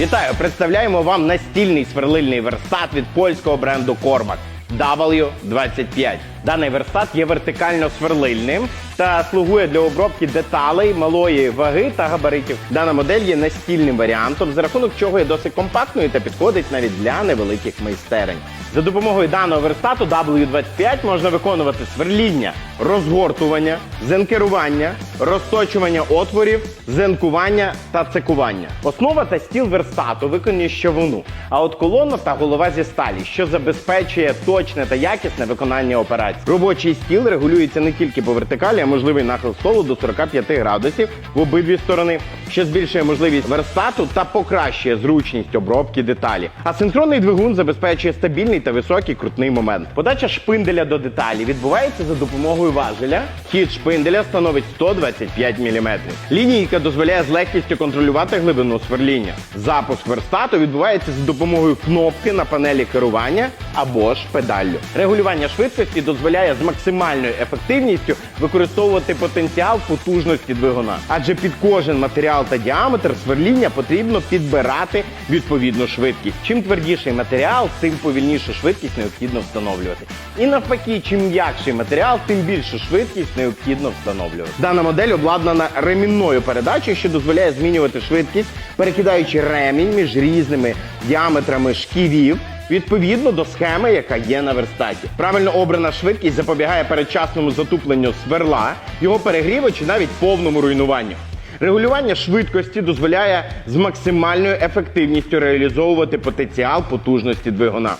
Вітаю! Представляємо вам настільний сверлильний верстат від польського бренду Cormac W25. Даний верстат є вертикально сверлильним та слугує для обробки деталей малої ваги та габаритів. Дана модель є настільним варіантом, за рахунок чого є досить компактною та підходить навіть для невеликих майстерень. За допомогою даного верстату W25 можна виконувати сверління, розгортування, зенкерування, розточування отворів, зенкування та цикування. Основа та стіл верстату виконані з щавуну, а от колона та голова зі сталі, що забезпечує точне та якісне виконання операцій. Робочий стіл регулюється не тільки по вертикалі, а можливий нахил столу до 45 градусів в обидві сторони, що збільшує можливість верстату та покращує зручність обробки деталі. А синхронний двигун забезпечує стабільний та високий крутний момент. Подача шпинделя до деталі відбувається за допомогою важеля. Хід шпинделя становить 125 мм. Лінійка дозволяє з легкістю контролювати глибину сверління. Запуск верстату відбувається за допомогою кнопки на панелі керування або ж педаллю. Регулювання швидкості дозволяє з максимальною ефективністю використовувати потенціал потужності двигуна. Адже під кожен матеріал та діаметр сверління потрібно підбирати відповідну швидкість. Чим твердіший матеріал, тим повільнішу швидкість необхідно встановлювати. І навпаки, чим м'якший матеріал, тим більшу швидкість необхідно встановлювати. Дана модель обладнана ремінною передачею, що дозволяє змінювати швидкість, перекидаючи ремінь між різними діаметрами шківів. Відповідно до схеми, яка є на верстаті, правильно обрана швидкість запобігає передчасному затупленню сверла, його перегріву чи навіть повному руйнуванню. Регулювання швидкості дозволяє з максимальною ефективністю реалізовувати потенціал потужності двигуна.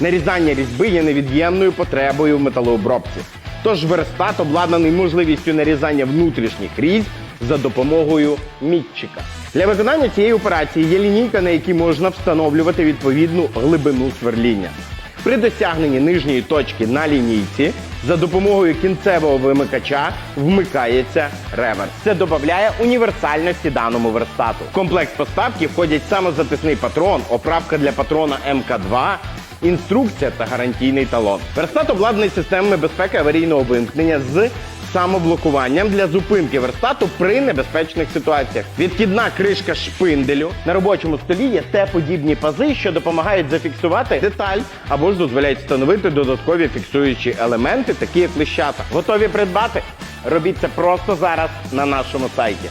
Нарізання різьби є невід'ємною потребою в металообробці. Тож верстат обладнаний можливістю нарізання внутрішніх різьб за допомогою мітчика. Для виконання цієї операції є лінійка, на якій можна встановлювати відповідну глибину сверління. При досягненні нижньої точки на лінійці за допомогою кінцевого вимикача вмикається реверс. Це додає універсальності даному верстату. В комплект поставки входять самозатисний патрон, оправка для патрона МК2, інструкція та гарантійний талон. Верстат обладнаний системами безпеки аварійного вимкнення з самоблокуванням для зупинки верстату при небезпечних ситуаціях. Відкидна кришка шпинделю на робочому столі є Т-подібні пази, що допомагають зафіксувати деталь або ж дозволяють встановити додаткові фіксуючі елементи, такі як лищата. Готові придбати? Робіть це просто зараз на нашому сайті.